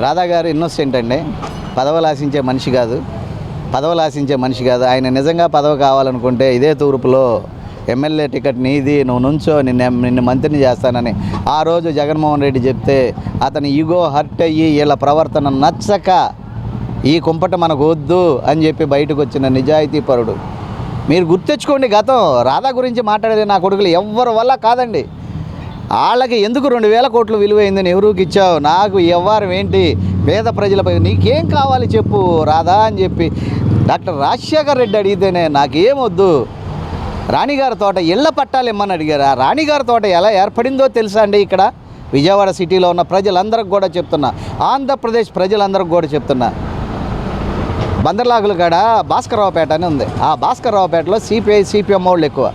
రాధా గారు ఇన్నోసెంట్ అండి. పదవులు ఆశించే మనిషి కాదు. పదవులు ఆశించే మనిషి కాదు. ఆయన నిజంగా పదవి కావాలనుకుంటే ఇదే తూర్పులో ఎమ్మెల్యే టికెట్ నీది నువ్వు నుంచో నిన్ను నిన్ను మంత్రిని చేస్తానని. ఆ రోజు జగన్మోహన్ రెడ్డి చెప్తే అతని ఈగో హర్ట్ అయ్యి వీళ్ళ ప్రవర్తన నచ్చక ఈ కుంపట మనకు వద్దు అని చెప్పి బయటకు వచ్చిన నిజాయితీ పరుడు. మీరు గుర్తెచ్చుకోండి గతం. రాధా గురించి మాట్లాడేది నా కొడుకులు ఎవ్వరి వల్ల కాదండి. వాళ్ళకి ఎందుకు రెండు వేల కోట్లు విలువైందని ఎవరికి ఇచ్చావు? నాకు ఎవ్వరం ఏంటి? పేద ప్రజలపై నీకేం కావాలి చెప్పు రాధా అని చెప్పి డాక్టర్ రాజశేఖర్ రెడ్డి అడిగితేనే నాకేమొద్దు. రాణిగారి తోట ఇళ్ళ పట్టాలు ఇమ్మని అడిగారు? ఆ రాణిగారి తోట ఎలా ఏర్పడిందో తెలుసా అండి ఇక్కడ? విజయవాడ సిటీలో ఉన్న ప్రజలందరికి కూడా చెప్తున్నా. ఆంధ్రప్రదేశ్ ప్రజలందరికి కూడా చెప్తున్నా. బందర్లాగుల కాడ భాస్కర్రావుపేట అని ఉంది. ఆ భాస్కర్రావుపేటలో సిపిఐ సిపిఎం వాళ్ళు ఎక్కువ.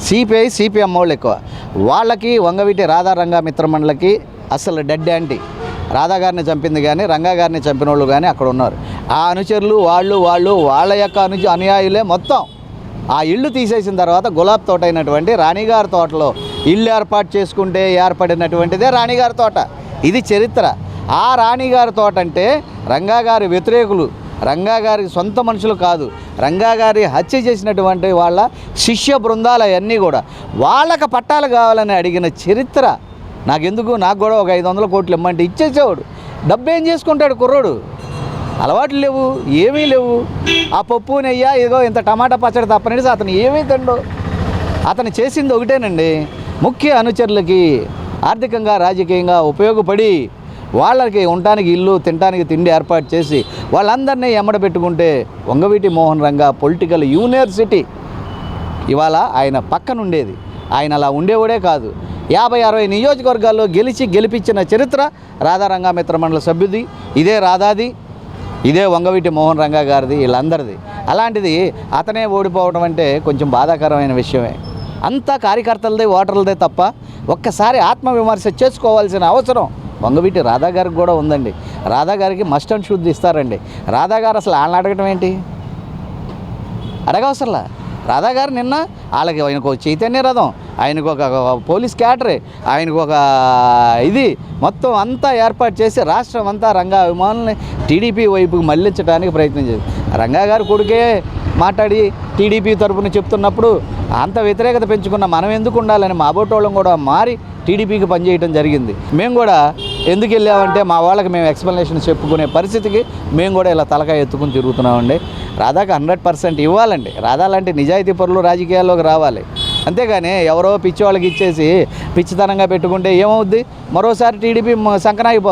సిపిఐ సిపిఎం వాళ్ళు ఎక్కువ. వాళ్ళకి వంగవీటి రాధా రంగా మిత్రమండలకి అసలు డెడ్ యాంటీ రాధా గారిని చంపింది కానీ రంగా గారిని చంపిన వాళ్ళు కానీ అక్కడ ఉన్నారు. ఆ అనుచరులు వాళ్ళు వాళ్ళు వాళ్ళ యొక్క అను అనుయాయులే మొత్తం. ఆ ఇల్లు తీసేసిన తర్వాత గులాబ్ తోట అయినటువంటి రాణిగారి తోటలో ఇల్లు ఏర్పాటు చేసుకుంటే ఏర్పడినటువంటిదే రాణిగారి తోట. ఇది చరిత్ర. ఆ రాణిగారి తోట అంటే రంగా గారి వ్యతిరేకులు రంగా గారి సొంత మనుషులు కాదు. రంగా గారి హత్య చేసినటువంటి వాళ్ళ శిష్య బృందాలు అవన్నీ కూడా వాళ్ళకి పట్టాలు కావాలని అడిగిన చరిత్ర నాకెందుకు? నాకు కూడా ఒక ఐదు వందల కోట్లు ఇమ్మంటే ఇచ్చేసేవాడు. డబ్బు ఏం చేసుకుంటాడు కుర్రోడు? అలవాట్లు లేవు ఏమీ లేవు. ఆ పప్పు నెయ్య ఏదో ఇంత టమాటా పచ్చడి తప్పనేసి అతను ఏమీ తిండు. అతను చేసింది ఒకటేనండి. ముఖ్య అనుచరులకి ఆర్థికంగా రాజకీయంగా ఉపయోగపడి వాళ్ళకి ఉండటానికి ఇల్లు తినడానికి తిండి ఏర్పాటు చేసి వాళ్ళందరినీ ఎమ్మడ పెట్టుకుంటే వంగవీటి మోహన్ రంగ పొలిటికల్ యూనివర్సిటీ. ఇవాళ ఆయన పక్కన ఉండేది ఆయన అలా ఉండేవాడే కాదు. యాభై అరవై నియోజకవర్గాల్లో గెలిచి గెలిపించిన చరిత్ర రాధారంగామిత్ర మిత్రమండల సభ్యుది ఇదే రాధాది ఇదే వంగవీటి మోహన్ రంగా గారిది వీళ్ళందరిది. అలాంటిది అతనే ఓడిపోవడం అంటే కొంచెం బాధాకరమైన విషయమే. అంతా కార్యకర్తలదే ఓటర్లదే తప్ప ఒక్కసారి ఆత్మవిమర్శ చేసుకోవాల్సిన అవసరం వంగవీటి రాధా గారికి కూడా ఉందండి. రాధా గారికి మస్ట్ అండ్ శుద్ధి ఇస్తారండి. రాధా గారు అసలు వాళ్ళని అడగటం ఏంటి? అడగవసరలా? రాధా గారు నిన్న వాళ్ళకి ఆయనకు ఒక చైతన్య రథం ఆయనకు ఒక పోలీస్ క్యాటరే ఆయనకు ఒక ఇది మొత్తం అంతా ఏర్పాటు చేసి రాష్ట్రం అంతా రంగా అభిమానుల్ని టీడీపీ వైపుకి మళ్ళించడానికి ప్రయత్నం చేసి రంగా గారు కొడుకే మాట్లాడి టీడీపీ తరపున చెప్తున్నప్పుడు అంత వ్యతిరేకత పెంచుకున్న మనం ఎందుకు ఉండాలని మా బోటోళ్ళం కూడా మారి టీడీపీకి పనిచేయడం జరిగింది. మేము కూడా ఎందుకు వెళ్ళామంటే మా వాళ్ళకి మేము ఎక్స్ప్లెనేషన్ చెప్పుకునే పరిస్థితికి మేము కూడా ఇలా తలకాయ ఎత్తుకుని తిరుగుతున్నామండి. రాధాకి హండ్రెడ్ పర్సెంట్ ఇవ్వాలండి. రాధా లాంటి నిజాయితీ పరులు రాజకీయాల్లోకి రావాలి. అంతేగాని ఎవరో పిచ్చి వాళ్ళకి ఇచ్చేసి పిచ్చితనంగా పెట్టుకుంటే ఏమవుద్ది? మరోసారి టీడీపీ సంకనాగిపోద్ది.